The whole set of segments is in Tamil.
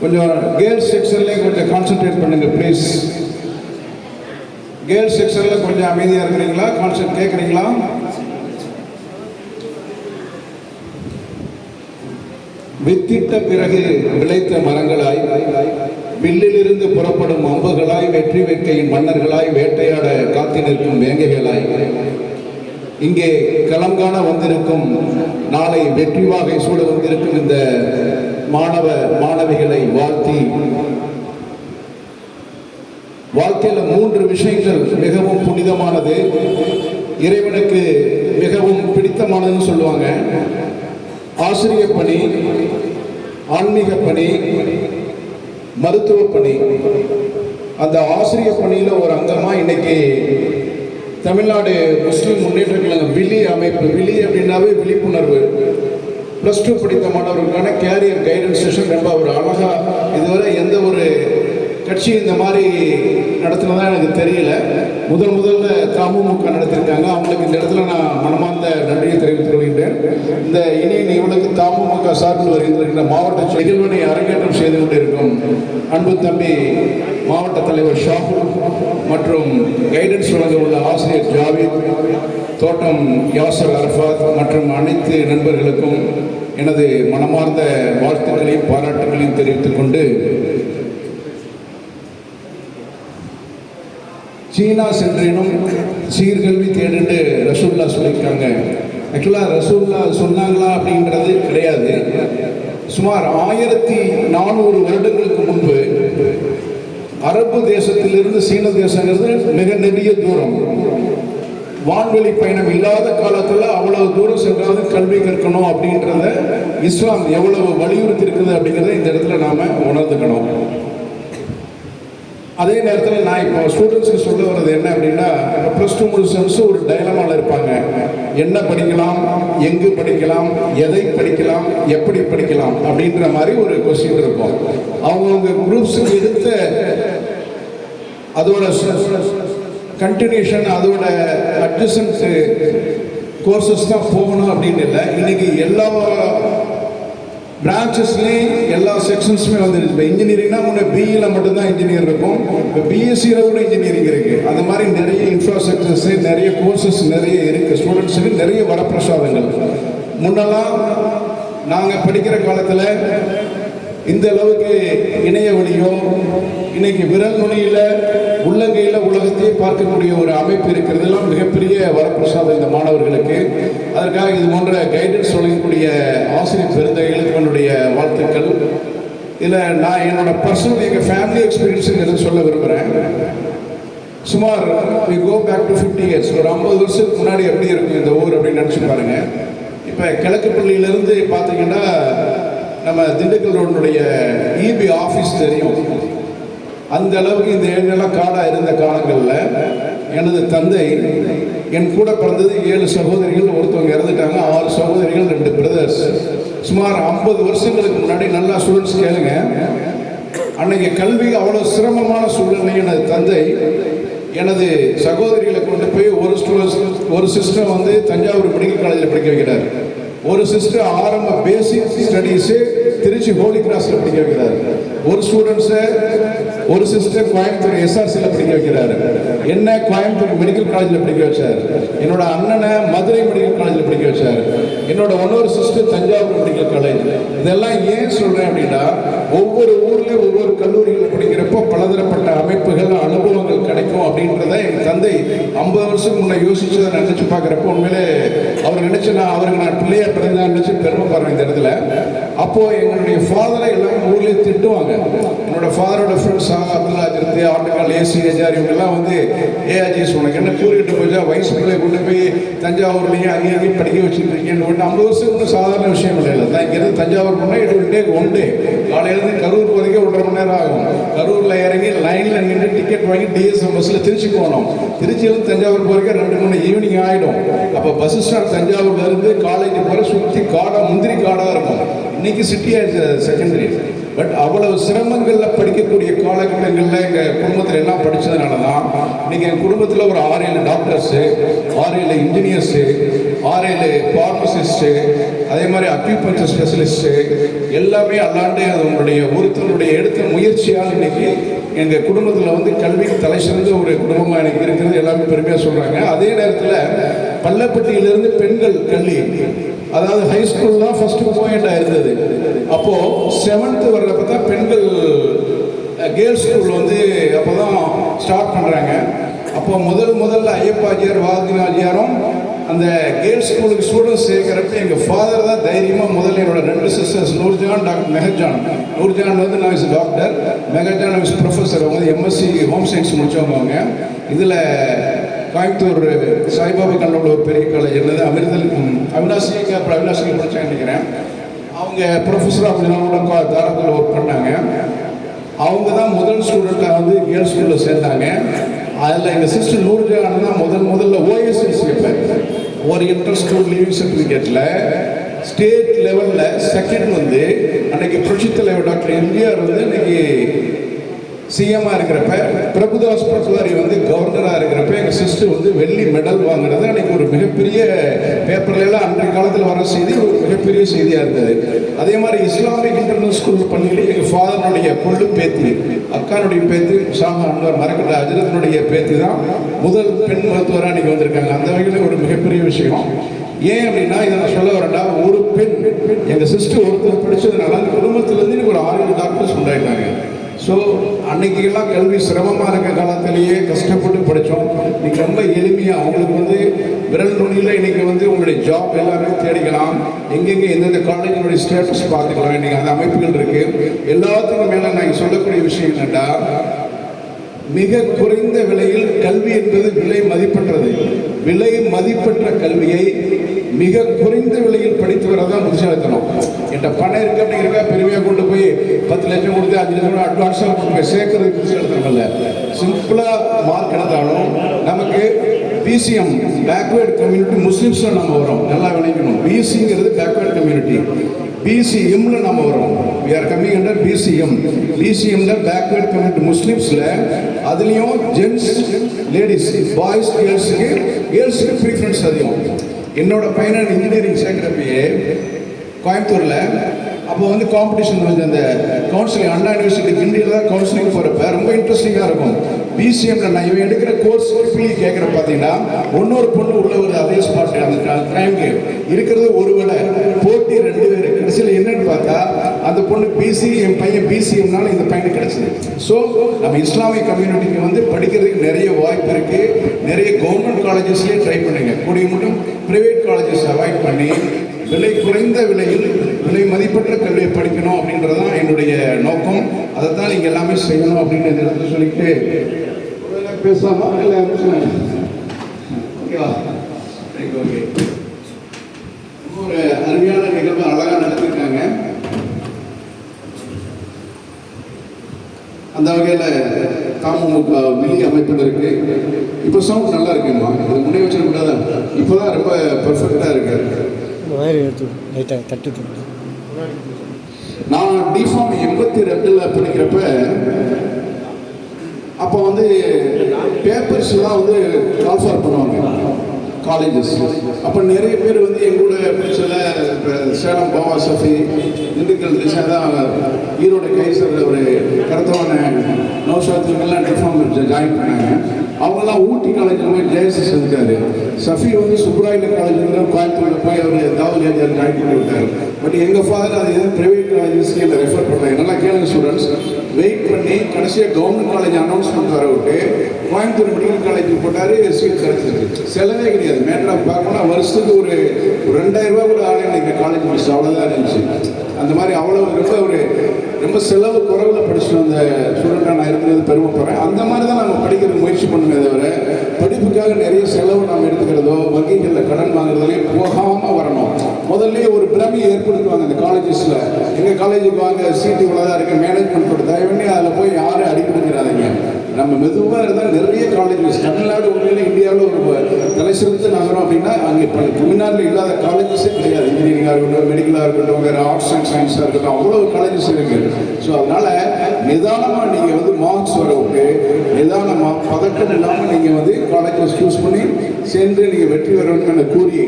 கொஞ்சம் கேர்ள்ஸ் செக்ஷன்லேயும் கொஞ்சம் கான்சென்ட்ரேட் பண்ணுங்கள் ப்ளீஸ் கேர்ள்ஸ் செக்ஷனில் கொஞ்சம் அமைதியாக இருக்கிறீங்களா? கான்சென்ட் கேட்குறீங்களா வித்திட்ட பிறகு விளைத்த மரங்களாய் வில்லிலிருந்து புறப்படும் அம்புகளாய் வெற்றி வேட்கையின் மன்னர்களாய் வேட்டையாட காத்து நிற்கும் வேங்கைகளாய். இங்கே களம் காண வந்திருக்கும் நாளை வெற்றி வாகை சூட வந்திருக்கும் இந்த மாணவ மாணவிகளை வாழ்த்தி. வாழ்க்கையில மூன்று விஷயங்கள் மிகவும் புனிதமானது. இறைவனுக்கு மிகவும் பிடித்தமானதுன்னு சொல்லுவாங்க. ஆசிரிய பணி ஆன்மீக பணி மருத்துவ பணி. அந்த ஆசிரிய பணியில் ஒரு அங்கமாக இன்னைக்கு தமிழ்நாடு முஸ்லீம் முன்னேற்ற கழகம் விழி அமைப்பு விழி அப்படின்னாவே விழிப்புணர்வு. ப்ளஸ் டூ படித்த மாணவர்களுக்கான கேரியர் கைடன்ஸ் செஷன் ரொம்ப ஒரு அழகாக இதுவரை எந்த ஒரு கட்சி இந்த மாதிரி நடத்தினதா எனக்கு தெரியல. முதல் முதல்ல தமுமுக நடத்திருக்காங்க. அவங்களுக்கு இந்த இடத்துல நான் மனமார்ந்த நன்றியை தெரிவித்துக் கொள்கின்றேன். இந்த இணைய நிகழ்வுக்கு தமுமுக சார்பில் வருகின்ற மாவட்ட நிகழ்வினை அரங்கேற்றம் செய்து கொண்டிருக்கும் அன்பு தம்பி மாவட்ட தலைவர் ஷாஃபுல் மற்றும் கைடன்ஸ் வழங்க உள்ள ஆசிரியர் ஜாவித் தோட்டம் யாசர் அரஃபாத் மற்றும் அனைத்து நண்பர்களுக்கும் எனது மனமார்ந்த வாழ்த்துக்களையும் பாராட்டுகளையும் தெரிவித்துக் கொண்டு சீனா சென்றேனும் சீர்கல்வி தேடுன்னு ரசூல்லா சொல்லியிருக்காங்க. ஆக்சுவலாக ரசூல்லா சொன்னாங்களா அப்படின்றது கிடையாது. சுமார் ஆயிரத்தி நானூறு வருடங்களுக்கு முன்பு அரபு தேசத்திலிருந்து சீன தேசங்கிறது மிக நெடிய தூரம். வான்வெளி பயணம் இல்லாத காலத்தில் அவ்வளவு தூரம் சென்றாவது கல்வி கற்கணும் அப்படின்றத இஸ்லாம் எவ்வளவு வலியுறுத்தி இருக்குது அப்படிங்கிறத இந்த இடத்துல நாம உணர்ந்துக்கணும். அதே நேரத்தில் நான் இப்போ ஸ்டூடெண்ட்ஸுக்கு சொல்ல வர்றது என்ன அப்படின்னா ப்ளஸ் டூ முடிச்சன்ஸ் ஒரு டைலமாவில் இருப்பாங்க. என்ன படிக்கலாம் எங்கு படிக்கலாம் எதை படிக்கலாம் எப்படி படிக்கலாம் அப்படின்ற மாதிரி ஒரு கொஸ்டின் இருக்கும். அவங்கவுங்க குரூப்ஸுக்கு எடுத்த அதோட கண்டினியூஷன் அதோட அட்ஜசன்ட் கோர்சஸ் தான் போகணும் அப்படின்னு இல்லை. இன்னைக்கு எல்லா பிரான்ச்சஸ்லேயும் எல்லா செக்ஷன்ஸுமே வந்துருச்சு. இப்போ இன்ஜினியரிங்னா முன்னே பிஇயில் மட்டும்தான் இன்ஜினியர் இருக்கும். இப்போ பிஎஸ்சியில் கூட இன்ஜினியரிங் இருக்குது அந்த மாதிரி நிறைய இன்ஃப்ராஸ்ட்ரக்சர்ஸ் நிறைய கோர்சஸ் நிறைய இருக்குது ஸ்டூடெண்ட்ஸுக்கு நிறைய வரப்பிரசாதங்கள். முன்னெல்லாம் நாங்கள் படிக்கிற காலத்தில் இந்த அளவுக்கு இணைய வழியும் இன்னைக்கு விரல் நுனியில் உள்ளங்கையில் உலகத்தையே பார்க்கக்கூடிய ஒரு அமைப்பு இருக்கிறதெல்லாம் மிகப்பெரிய வரப்பிரசாதம் இந்த மாணவர்களுக்கு. அதற்காக இது போன்ற கைடன்ஸ் வழங்கக்கூடிய ஆசிரியர் பெருந்தகைகளுக்கு என்னுடைய வாழ்த்துக்கள். இதில் நான் என்னோட பர்சனல் எங்கள் ஃபேமிலி எக்ஸ்பீரியன்ஸுங்கிறது சொல்ல விரும்புகிறேன் சுமார் we go back to fifty years ஒரு ஐம்பது வருஷத்துக்கு முன்னாடி எப்படி இருக்கும் இந்த ஊர் அப்படின்னு நினச்சி பாருங்கள் இப்போ கிழக்கு பள்ளியிலேருந்து பார்த்தீங்கன்னா நம்ம திண்டுக்கல் ரோடுடைய இபி ஆஃபீஸ் தெரியும். அந்த அளவுக்கு இந்த ஏழெல்லாம் காடாக இருந்த காலங்களில் எனது தந்தை என் கூட பிறந்தது ஏழு சகோதரிகள் ஒருத்தவங்க இறந்துட்டாங்க ஆறு சகோதரிகள் ரெண்டு பிரதர்ஸ் சுமார் ஐம்பது வருஷங்களுக்கு முன்னாடி நல்லா ஸ்டூடெண்ட்ஸ் கேளுங்க. அன்னைக்கு கல்வி அவ்வளோ சிரமமான சூழ்நிலை எனது தந்தை எனது சகோதரிகளை கொண்டு போய் ஒரு ஸ்டூடெண்ட்ஸ் ஒரு சிஸ்டர் வந்து தஞ்சாவூர் மெடிக்கல் காலேஜில் படிக்க வைக்கிறார். ஒரு சிஸ்டர் ஆரம்ப பேசிக் ஸ்டடீஸு திருச்சி ஹோலி கிராஸில் படிக்க வைக்கிறார். ஒரு ஸ்டூடெண்ட்ஸை ஒரு சிஸ்டர் கோயம்புத்தூர் எஸ்ஆர்சியில் படிக்க வைக்கிறாரு. என்ன கோயம்புத்தூர் மெடிக்கல் காலேஜில் படிக்க வச்சார்? என்னோட அண்ணனை மதுரை மெடிக்கல் காலேஜில் படிக்க வச்சார். என்னோட இன்னொரு சிஸ்டர் தஞ்சாவூர் மெடிக்கல் காலேஜ் இதெல்லாம் ஏன் சொல்கிறேன் அப்படின்னா ஒவ்வொரு ஊர்லேயும் ஒவ்வொரு கல்லூரியில் படிக்கிறப்போ பலதரப்பட்ட அமைப்புகள் அனுபவங்கள் கிடைக்கும் அப்படின்றத என் தந்தை ஐம்பது வருஷத்துக்கு முன்னே யோசிச்சு நினைச்சு பார்க்குறப்போ உண்மையிலே அவர் நினைச்சு நான் அவருக்கு நான் பிள்ளையா பிறந்தா நினச்சி பெருமைப்படுறேன் இந்த இடத்துல. அப்போ எங்களுடைய ஃபாதரை எல்லாம் ஊர்லேயே திட்டுவாங்க. என்னோட ஃபாதரோட ஃப்ரெண்ட்ஸ் அப்துல்லா ஜிருத்தி ஆட்டுக்கால் ஏசி ஏஜார் இவங்கெல்லாம் வந்து ஏஆர்ஜிஎஸ் உனக்கு என்ன கூறிட்டு போச்சா வயசு பிள்ளை கொண்டு போய் தஞ்சாவூர்லேயும் அங்கேயும் அங்கேயும் படிக்க வச்சுட்டு இருக்கேன்னு ஒன்று ஐம்பது வருஷம் ஒன்றும் சாதாரண விஷயம் இல்லை. தான் இங்கேருந்து தஞ்சாவூர் போனால் எட்டு டே ஒன் டே காலையிலேருந்து கரூர் போகிறதுக்கே ஒன்றரை மணி நேரம் ஆகும். கரூரில் இறங்கி லைனில் நின்று டிக்கெட் வாங்கி டிஎஸ்எம் பஸ்ஸில் திருச்சி போகணும் திருச்சியிலேருந்து தஞ்சாவூர் போகிறதுக்கே ரெண்டு மூணு ஈவினிங் ஆகிடும் அப்போ பஸ் ஸ்டாண்ட் தஞ்சாவூர்லேருந்து காலேஜ் போகிற சுற்றி காடாக முந்திரி காடாக இருக்கும். இன்னைக்கு சிட்டி ஆயிடுச்சு செகண்டரி பட் அவ்வளவு சிரமங்களில் படிக்கக்கூடிய காலகட்டங்களில் எங்கள் குடும்பத்தில் எல்லாம் படித்ததுனால தான் இன்னைக்கு என் குடும்பத்தில் ஒரு ஆறு ஏழு டாக்டர்ஸு ஆறு ஏழு இன்ஜினியர்ஸு ஆறு ஏழு ஃபார்மசிஸ்ட்டு அதே மாதிரி அக்யூபஞ்சர் ஸ்பெஷலிஸ்ட்டு எல்லாமே அல்லாண்டு அதனுடைய ஒருத்தருடைய எடுத்த முயற்சியால் இன்னைக்கு எங்கள் குடும்பத்தில் வந்து கல்விக்கு தலை சிறந்த ஒரு குடும்பமாக எனக்கு இருக்கிறது எல்லாமே பெருமையாக சொல்கிறாங்க அதே நேரத்தில் பள்ளப்பட்டியிலிருந்து பெண்கள் கல்வி அதாவது ஹை ஸ்கூல் தான் ஃபர்ஸ்ட் போயிட்டா இருந்தது. அப்போது செவன்த்து வர்றப்ப தான் பெண்கள் கேர்ள்ஸ் ஸ்கூல் வந்து அப்போ தான் ஸ்டார்ட் பண்ணுறாங்க அப்போ முதல் முதல்ல ஐயப்பாஜியார் வாதினாஜியாரும் அந்த கேர்ள்ஸ் ஸ்கூலுக்கு ஸ்டூடெண்ட்ஸ் சேர்க்குறப்ப எங்கள் ஃபாதர் தான் தைரியமாக முதல்ல என்னோட ரெண்டு சிஸ்டர்ஸ் நூர்ஜான் டாக்டர் மெஹர்ஜான். நூர்ஜான் வந்து நான் is doctor Meharjan is professor அவங்க வந்து எம்எஸ்சி ஹோம் சயின்ஸ் முடித்தவங்க அவங்க. இதில் கோயம்புத்தூர் சாய்பாபா கல்லூரில் ஒரு பெரிய காலேஜ் இருந்தது. அமிர்தல் அவினாசிக்கு அப்புறம் அவினாசிக்கு படித்தேன் நினைக்கிறேன். அவங்க ப்ரொஃபஸர் அப்படின்னா தாராத்தில் ஒர்க் பண்ணாங்க. அவங்க தான் முதல் ஸ்டூடெண்ட்டாக வந்து கேர்ள்ஸ் ஸ்கூலில் சேர்ந்தாங்க. அதில் எங்கள் சிஸ்டர் நூறுஜான் தான் முதல் முதல்ல ஓஎஸ்எஸ் ஒரு இன்டர் ஸ்கூல் லீவிங் சர்டிஃபிகேட்டில் ஸ்டேட் லெவலில் செகண்ட் வந்து அன்னைக்கு புரட்சி தலைவர் டாக்டர் எம்ஜிஆர் வந்து இன்னைக்கு சிஎம்மாக இருக்கிறப்ப பிரபுதாஸ் பட்வாரி வந்து கவர்னராக இருக்கிறப்ப எங்கள் சிஸ்டர் வந்து வெள்ளி மெடல் வாங்கினது. அன்றைக்கி ஒரு மிகப்பெரிய பேப்பர்ல எல்லாம் அன்றைய காலத்தில் வர செய்தி ஒரு மிகப்பெரிய செய்தியாக இருந்தது. அதே மாதிரி இஸ்லாமிக் இன்டர்நேஷனல் ஸ்கூல் பள்ளியில் எங்கள் ஃபாதருடைய கொள்ளு பேத்தி அக்கானுடைய பேத்தி ஷாமா அன்வர் மரக்கட்ட அஜரத்தினுடைய பேத்தி தான் முதல் பெண் மருத்துவராக அன்றைக்கி வந்திருக்காங்க. அந்த வகையில் ஒரு மிகப்பெரிய விஷயம். ஏன் அப்படின்னா இதை நான் சொல்ல வரேன்டா ஒரு பெண் எங்கள் சிஸ்டர் ஒருத்தர் படிச்சதுனால அந்த குடும்பத்திலேருந்து இன்னைக்கு ஒரு ஆறு டாக்டர்ஸ் உண்டாயிட்டாங்க. ஸோ அன்னைக்கெல்லாம் கல்வி சிரமமாக இருக்க காலத்திலேயே கஷ்டப்பட்டு படித்தோம். இன்னைக்கு ரொம்ப எளிமையாக அவங்களுக்கு வந்து விரல் நுனியில் இன்னைக்கு வந்து உங்களுடைய ஜாப் எல்லாமே தேடிக்கலாம். எங்கெங்கே எந்தெந்த காலேஜினுடைய ஸ்டேட்டஸ் பார்த்துக்கலாம். இன்றைக்கி அந்த அமைப்புகள் இருக்குது எல்லாத்துக்கும் மேலே நான் சொல்லக்கூடிய விஷயம் என்னென்னா மிக குறைந்த விலையில் கல்வி என்பது விலை மதிப்பற்றது. விலை மதிப்பற்ற கல்வியை மிக குறைந்த விலையில் படித்து வரதான் புத்திசாலித்தனம். என்கிட்ட பணம் இருக்கு அப்படிங்கிறக்கா பெருமையாக கொண்டு போய் பத்து லட்சம் கொடுத்து அஞ்சு லட்சம் அட்வான்ஸாக கொண்டு போய் சேர்க்கறது புத்திசாலித்தனம் இல்லை. சிம்பிளாக மார்க் எடுத்தாலும் நமக்கு பிசிஎம் பேக்வேர்டு கம்யூனிட்டி முஸ்லிம்ஸில் நம்ம வரோம் நல்லா விளைக்கணும் பிசிங்கிறது பேக்வேர்டு கம்யூனிட்டி பிசிஎம்ல நம்ம வரோம் we are coming under BCM பிசிஎம்ல backward community முஸ்லீம்ஸில் அதுலேயும் ஜென்ஸ் லேடிஸ் பாய்ஸ் கேர்ள்ஸுக்கு கேர்ள்ஸுக்கு ப்ரீஃபரன்ஸ் அதிகம். என்னோட பையனை இன்ஜினியரிங் சேர்க்குறப்பயே கோயம்புத்தூரில். அப்போ வந்து காம்படிஷன் வந்து அந்த கவுன்சிலிங் அண்ணா யூனிவர்சிட்டி கிண்டியில் தான் கவுன்சிலிங் போகிறப்ப ரொம்ப இன்ட்ரெஸ்டிங்காக இருக்கும். பிசிஎம்ல நான் இவன் எடுக்கிற கோர்ஸ் பிள்ளை கேட்குற பார்த்தீங்கன்னா இன்னொரு பொண்ணு உள்ள ஒரு அதே ஸ்பாட் அந்த டைம்க்கு இருக்கிறது ஒரு வேளை போட்டி ரெண்டு பேர். கடைசியில் என்னன்னு பார்த்தா அந்த பொண்ணு பிசி என் பையன் பிசிஎம்னால இந்த பையனுக்கு கிடைச்சது. ஸோ நம்ம இஸ்லாமிக் கம்யூனிட்டிக்கு வந்து படிக்கிறதுக்கு நிறைய வாய்ப்பு இருக்கு. நிறைய கவர்மெண்ட் காலேஜஸ்லேயே ட்ரை பண்ணுங்க. கூடிய மட்டும் பிரைவேட் காலேஜஸ் அவாய்ட் பண்ணி விலை குறைந்த விலையில் விலை மதிப்பற்ற கல்வியை படிக்கணும் அப்படின்றது தான் என்னுடைய நோக்கம். அதை தான் நீங்கள் எல்லாமே செய்யணும் அப்படின்னு சொல்லிட்டு பேசலாமா இல்லை ஓகேவா ஓகே ஒரு அருமையான நிகழ்வு அழகாக நடத்திருக்காங்க அந்த வகையில் தமுக வெளி அமைப்பில் இருக்கு இப்போ சவுண்ட் நல்லா இருக்குமா இது முன்னே வச்சிருக்கூடாது இப்போ தான் ரொம்ப பெர்ஃபெக்டாக இருக்கு வயர் எடுத்து லைட்டாக தட்டு நான் டிஃபார்ம் எண்பத்தி ரெண்டில் படிக்கிறப்ப அப்போ வந்து பேப்பர்ஸ்லாம் வந்து ட்ரான்ஸ்ஃபர் பண்ணுவாங்க. காலேஜஸ் அப்போ நிறைய பேர் வந்து எங்களோட சில சேலம் பாபா சஃபி திண்டுக்கல் திசை தான் ஈரோடு கைசர் ஒரு கருத்தவான நௌஷாத்துக்கெல்லாம் டிஃபார்ம் ஜாயின் பண்ணாங்க. அவங்கெல்லாம் ஊட்டி காலேஜில் போய் ஜெயசஸ் இருக்காரு சஃபி வந்து சுப்ராயில காலேஜில் கோயம்புத்தூரில் போய் அவர் தாவல் ஏஜியார் ஜாயின் பண்ணி விட்டார். பட் எங்கள் ஃபாதர் அது எதுவும் ப்ரைவேட் காலேஜஸ் கீழே ரெஃபர் பண்ணுறாங்க நல்லா கேளுங்க ஸ்டூடெண்ட்ஸ் வெயிட் பண்ணி கடைசியாக கவர்மெண்ட் காலேஜ் அனௌன்ஸ்மெண்ட் வர விட்டு கோயம்புத்தூர் மெடிக்கல் காலேஜ் போட்டார் சீட் கிடைச்சிருக்கு. செலவே கிடையாது. மேட்டர் ஆஃப் பார்க்கணும்னா வருஷத்துக்கு ஒரு ரெண்டாயிரம் ரூபா கூட ஆளுங்க இந்த காலேஜ் முடிச்சு அவ்வளோதான் இருந்துச்சு. அந்த மாதிரி அவ்வளோ ரொம்ப ஒரு ரொம்ப செலவு குறைவில் படிச்சுட்டு வந்த ஸ்டூடெண்ட்டாக நான் இருக்கிறது பெருமைப்படுறேன். அந்த மாதிரி தான் நம்ம படிக்கிறதுக்கு முயற்சி பண்ணுமே தவிர படிப்புக்காக நிறைய செலவு நாம் எடுத்துக்கிறதோ வங்கிகளில் கடன் வாங்குறதுலேயே போகாமல் வரணும். முதல்ல ஒரு பிரமையை ஏற்படுத்துவாங்க இந்த காலேஜஸில் எங்கள் காலேஜுக்கு வாங்க சீட்டு இவ்வளோதான் இருக்குது மேனேஜ்மெண்ட் கொடுத்து தயவு பண்ணி அதில் போய் யாரும் அடிக்கணுங்கிறாதீங்க நம்ம மெதுவாக இருந்தால் நிறைய காலேஜஸ் தமிழ்நாடு உண்மையில இந்தியாவில் ஒரு தலை சிறந்த நகரம் அப்படின்னா அங்கே இப்போ தமிழ்நாட்டில் இல்லாத காலேஜஸே கிடையாது. இன்ஜினியரிங்காக இருக்கட்டும் மெடிக்கலாக இருக்கட்டும் வேறு ஆர்ட்ஸ் அண்ட் சயின்ஸாக இருக்கட்டும் அவ்வளோ காலேஜஸ் இருக்குது ஸோ அதனால் நிதானமாக நீங்கள் வந்து மார்க்ஸ் வரவுக்கு நிதானமாக பதட்டம் இல்லாமல் நீங்கள் வந்து காலேஜஸ் சூஸ் பண்ணி சென்று நீங்கள் வெற்றி பெறணும் என கூறி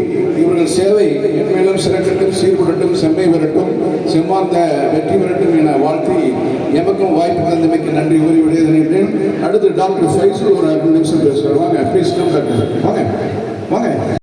இவர்கள் சேவை மேலும் சிறக்கட்டும் சீர்படட்டும் செம்மை வரட்டும் செம்மார்ந்த வெற்றி பெறட்டும் என வாழ்த்தி எமக்கும் வாய்ப்பு தந்தமைக்கு நன்றி கூறி விடையதனின்றேன் அடுத்து டாக்டர் ஃபைசல் ஒரு அஞ்சு நிமிஷம் பேசுவார். வாங்க ப்ளீஸ் கம் டாக்டர் வாங்க வாங்க.